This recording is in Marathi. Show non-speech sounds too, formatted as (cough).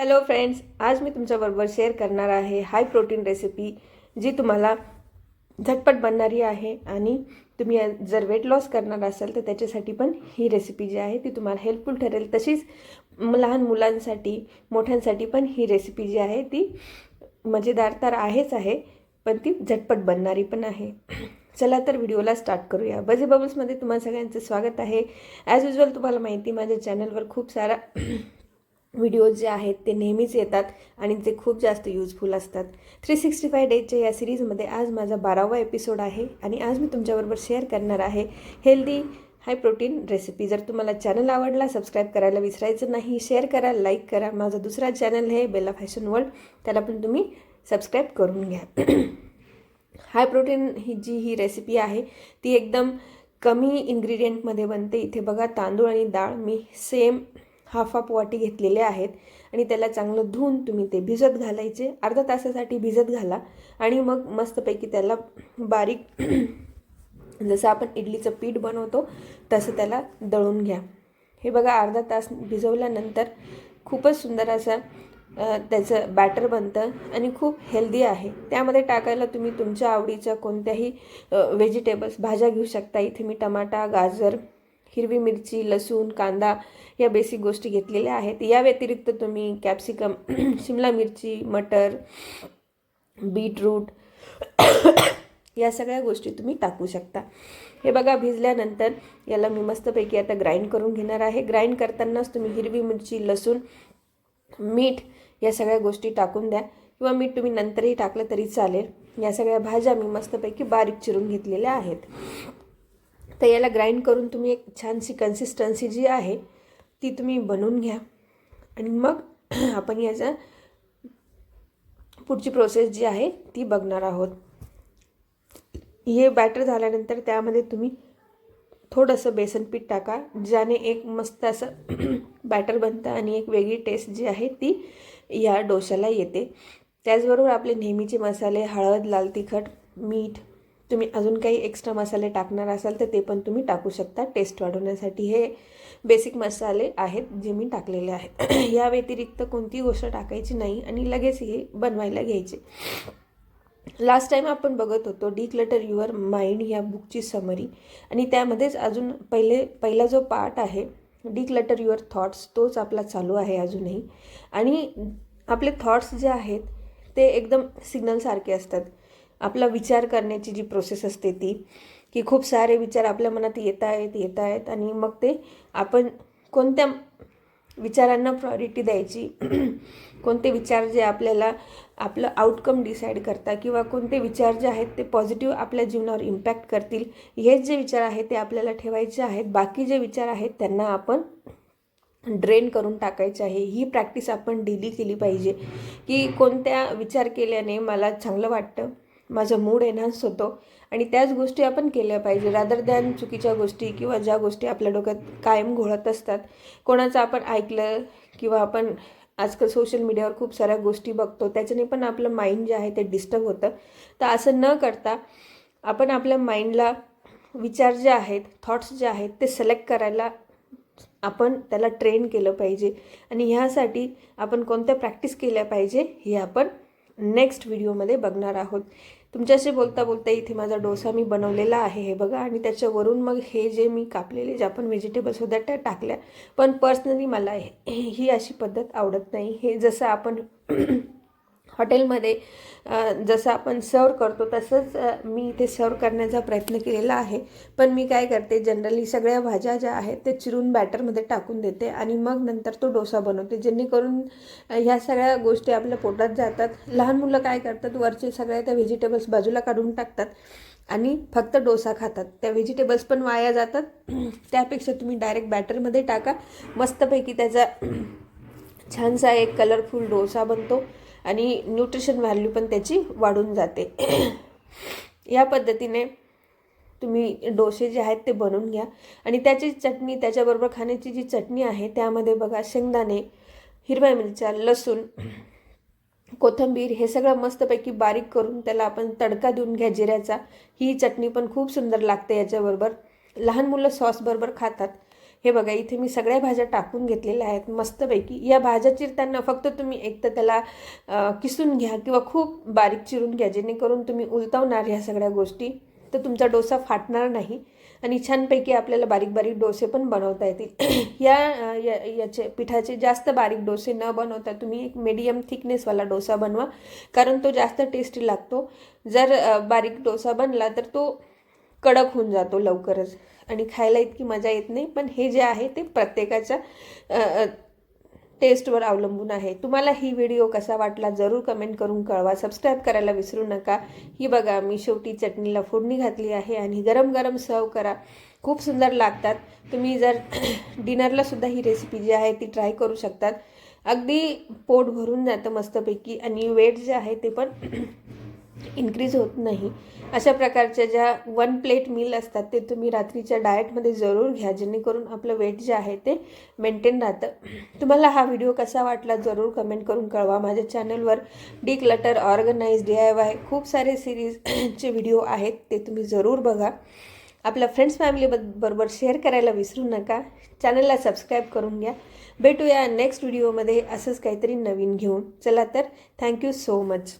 हॅलो फ्रेंड्स आज मी तुमच्याबरोबर शेअर करणार आहे हाय प्रोटीन रेसिपी जी तुम्हाला झटपट बनणारी आहे आणि तुम्ही जर वेट लॉस करणार असाल तर त्याच्यासाठी पण ही रेसिपी जी आहे ती तुम्हाला हेल्पफुल ठरेल. तशीच लहान मुलांसाठी मोठ्यांसाठी पण ही रेसिपी जी आहे ती मजेदार तर आहेच आहे पण ती झटपट बनणारी पण आहे. चला तर व्हिडिओला स्टार्ट करूया. बजे बबल्समध्ये तुम्हाला सगळ्यांचं स्वागत आहे. ॲज युजल तुम्हाला माहिती माझ्या चॅनलवर खूप सारा व्हिडिओज जे आहेत ते नेहमीच येतात आणि ते खूप जास्त यूजफुल असतात. थ्री सिक्स्टी फाय डेजच्या या सिरीजमध्ये आज माझा बारावा एपिसोड आहे आणि आज मी तुमच्याबरोबर शेअर करणार आहे हेल्दी हाय प्रोटीन रेसिपी जर तुम्हाला चॅनल आवडला सबस्क्राईब करायला विसरायचं नाही शेअर करा लाईक करा. माझा दुसरा चॅनल आहे बेला फॅशन वर्ल्ड त्याला पण तुम्ही सबस्क्राईब करून घ्या. (clears throat) हाय प्रोटीन ही जी ही रेसिपी आहे ती एकदम कमी इन्ग्रेडियंटमध्ये बनते. इथे बघा तांदूळ आणि डाळ. मी सेम हाफ हाफ वाटी घेतलेले आहेत आणि त्याला चांगलं धुवून तुम्ही ते भिजत घालायचे. अर्धा तासासाठी भिजत घाला आणि मग मस्तपैकी त्याला बारीक (clears throat) जसं आपण इडलीचं पीठ बनवतो तसं त्याला दळून घ्या. हे बघा अर्धा तास भिजवल्यानंतर खूपच सुंदर असं त्याचं बॅटर बनतं आणि खूप हेल्दी आहे. त्यामध्ये टाकायला तुम्ही तुमच्या आवडीच्या कोणत्याही व्हेजिटेबल्स भाज्या घेऊ शकता. इथे मी टमाटा गाजर हिरवी मिरची लसूण कांदा या बेसिक गोष्टी घेतलेल्या आहेत. या व्यतिरिक्त तुम्ही कॅप्सिकम (clears throat) शिमला मिरची मटर बीटरूट या सगळ्या गोष्टी तुम्ही टाकू शकता. हे बघा भिजल्यानंतर याला मी मस्तपैकी आता ग्राइंड करून घेणार आहे. ग्राइंड करतानाच तुम्ही हिरवी मिरची लसूण मीठ या सगळ्या गोष्टी टाकून द्या. किंवा मीठ तुम्ही नंतरही टाकलं तरी चालेल. या सगळ्या भाज्या मी मस्तपैकी बारीक चिरून घेतलेल्या आहेत. तर याला ग्राइंड करून तुम्ही एक छानशी कन्सिस्टन्सी जी आहे ती तुम्ही बनवून घ्या. आणि मग (clears throat) आपण याचा पुढची प्रोसेस जी आहे ती बघणार आहोत. हे बॅटर झाल्यानंतर त्यामध्ये तुम्ही थोडंसं बेसन पीठ टाका ज्याने एक मस्त असं (clears throat) बॅटर बनतं आणि एक वेगळी टेस्ट जी आहे ती या डोशाला येते. त्याचबरोबर आपले नेहमीचे मसाले हळद लाल तिखट मीठ तुम्ही अजून काही एक्स्ट्रा मसाले टाकणार असाल तर ते पण तुम्ही टाकू शकता. टेस्ट वाढवण्यासाठी हे बेसिक मसाले आहेत जे मी टाकलेले आहेत. (clears throat) या व्यतिरिक्त कोणतीही गोष्ट टाकायची नाही आणि लगेच हे बनवायला घ्यायचे. लास्ट टाईम आपण बघत होतो डी क्लटर युअर माइंड या बुकची समरी आणि त्यामध्येच अजून पहिले पहिला जो पार्ट आहे डी क्लटर युअर थॉट्स तोच आपला चालू आहे अजूनही. आणि आपले थॉट्स जे आहेत ते एकदम सिग्नलसारखे असतात. आपला विचार करण्याची जी प्रोसेस असते ती की खूप सारे विचार आपल्या मनात येत आहेत येत आहेत आणि मग ते आपण कोणत्या विचारांना प्रायोरिटी द्यायची (clears throat) कोणते विचार जे आपल्याला आपलं आउटकम डिसाईड करता किंवा कोणते विचार जे आहेत ते पॉझिटिव्ह आपल्या जीवनावर इम्पॅक्ट करतील हेच जे विचार आहेत ते आपल्याला ठेवायचे आहेत. बाकी जे विचार आहेत त्यांना आपण ड्रेन करून टाकायचे आहे. ही प्रॅक्टिस आपण डेली केली पाहिजे. की कोणत्या विचार केल्याने मला चांगलं वाटतं माझा मूड एन्हान्स होतो आणि त्याच गोष्टी आपण केल्या पाहिजे. रादर दॅन चुकीच्या गोष्टी किंवा ज्या गोष्टी आपल्या डोक्यात कायम घोळत असतात. कोणाचं आपण ऐकलं किंवा आपण आजकाल सोशल मीडियावर खूप साऱ्या गोष्टी बघतो त्याच्याने पण आपलं माइंड जे आहे ते डिस्टर्ब होतं. तर असं न करता आपण आपल्या माइंडला विचार जे आहेत थॉट्स जे आहेत ते सिलेक्ट करायला आपण त्याला ट्रेन केलं पाहिजे. आणि ह्यासाठी आपण कोणत्या प्रॅक्टिस केल्या पाहिजे हे आपण नेक्स्ट व्हिडिओमध्ये बघणार आहोत. तुमच्याशी बोलता बोलता इथे माझा डोसा मी बनवलेला आहे हे बघा. आणि त्याच्यावरून मग हे जे मी कापलेले जे आपण व्हेजिटेबल्स होत्या त्या टाकल्या. पण पर्सनली मला हे ही अशी पद्धत आवडत नाही. हे जसं आपण हॉटेलमध्ये जसं आपण सर्व करतो तसंच मी इथे सर्व करण्याचा प्रयत्न केलेला आहे. पण मी काय करते जनरली सगळ्या भाज्या ज्या आहेत ते चिरून बॅटरमध्ये टाकून देते आणि मग नंतर तो डोसा बनवते जेणेकरून ह्या सगळ्या गोष्टी आपल्या पोटात जातात. लहान मुलं काय करतात वरचे सगळ्या त्या व्हेजिटेबल्स बाजूला काढून टाकतात आणि फक्त डोसा खातात. त्या व्हेजिटेबल्स पण वाया जातात. (clears throat) त्यापेक्षा तुम्ही डायरेक्ट बॅटरमध्ये टाका. मस्तपैकी त्याचा (clears throat) छानसा एक कलरफुल डोसा बनतो. आणि न्यूट्रिशन व्हॅल्यू पण त्याची वाढून जाते. या पद्धतीने तुम्ही डोसे जे आहेत ते बनवून घ्या. आणि त्याची चटणी त्याच्याबरोबर खाण्याची जी चटणी आहे त्यामध्ये बघा शेंगदाणे हिरव्या मिरच्या लसूण कोथिंबीर हे सगळं मस्तपैकी बारीक करून त्याला आपण तडका देऊन घ्या जिऱ्याचा. ही चटणी पण खूप सुंदर लागते याच्याबरोबर. लहान मुलं सॉसबरोबर खातात. हे बघा इथे मी सगळ्या भाज्या टाकून घेतलेल्या आहेत मस्तपैकी. या भाज्या चिरताना फक्त तुम्ही एक तर त्याला किसून घ्या किंवा खूप बारीक चिरून घ्या जेणेकरून तुम्ही उलटवणार ह्या सगळ्या गोष्टी. तर तुमचा डोसा फाटणार नाही आणि छानपैकी आपल्याला बारीक बारीक डोसे पण बनवता येतील. (clears throat) या या- याचे पिठाचे जास्त बारीक डोसे न बनवता तुम्ही एक मीडियम थिकनेसवाला डोसा बनवा कारण तो जास्त टेस्टी लागतो. जर बारीक डोसा बनला तर तो कडक होऊन जातो लवकरच. आणि खायला इतकी मजा येत नाही. पण हे जे आहे ते प्रत्येकाच्या टेस्टवर अवलंबून आहे. तुम्हाला ही व्हिडिओ कसा वाटला जरूर कमेंट करून कळवा. सबस्क्राईब करायला विसरू नका. ही बघा मी शेवटी चटणीला फोडणी घातली आहे आणि गरम गरम सर्व करा. खूप सुंदर लागतात. तुम्ही जर (clears throat) डिनरला सुद्धा ही रेसिपी जी आहे ती ट्राय करू शकतात. अगदी पोट भरून जातं मस्तपैकी आणि वेट जे आहे ते पण (clears throat) इन्क्रीज होत नाही. अशा प्रकारच्या ज्या वन प्लेट मील असतात ते तुम्ही रात्रीच्या डाएटमध्ये जरूर घ्या. जेणेकरून आपलं वेट जे आहे ते मेंटेन राहतं. तुम्हाला हा व्हिडिओ कसा वाटला जरूर कमेंट करून कळवा. माझ्या चॅनलवर declutter organise D I Y खूप सारे सिरीजचे (clears throat) व्हिडिओ आहेत ते तुम्ही जरूर बघा. आपल्या फ्रेंड्स फॅमिली बरोबर शेअर करायला विसरू नका. चॅनलला सबस्क्राईब करून घ्या. भेटूया नेक्स्ट व्हिडिओमध्ये असंच काहीतरी नवीन घेऊन. चला तर थँक्यू सो मच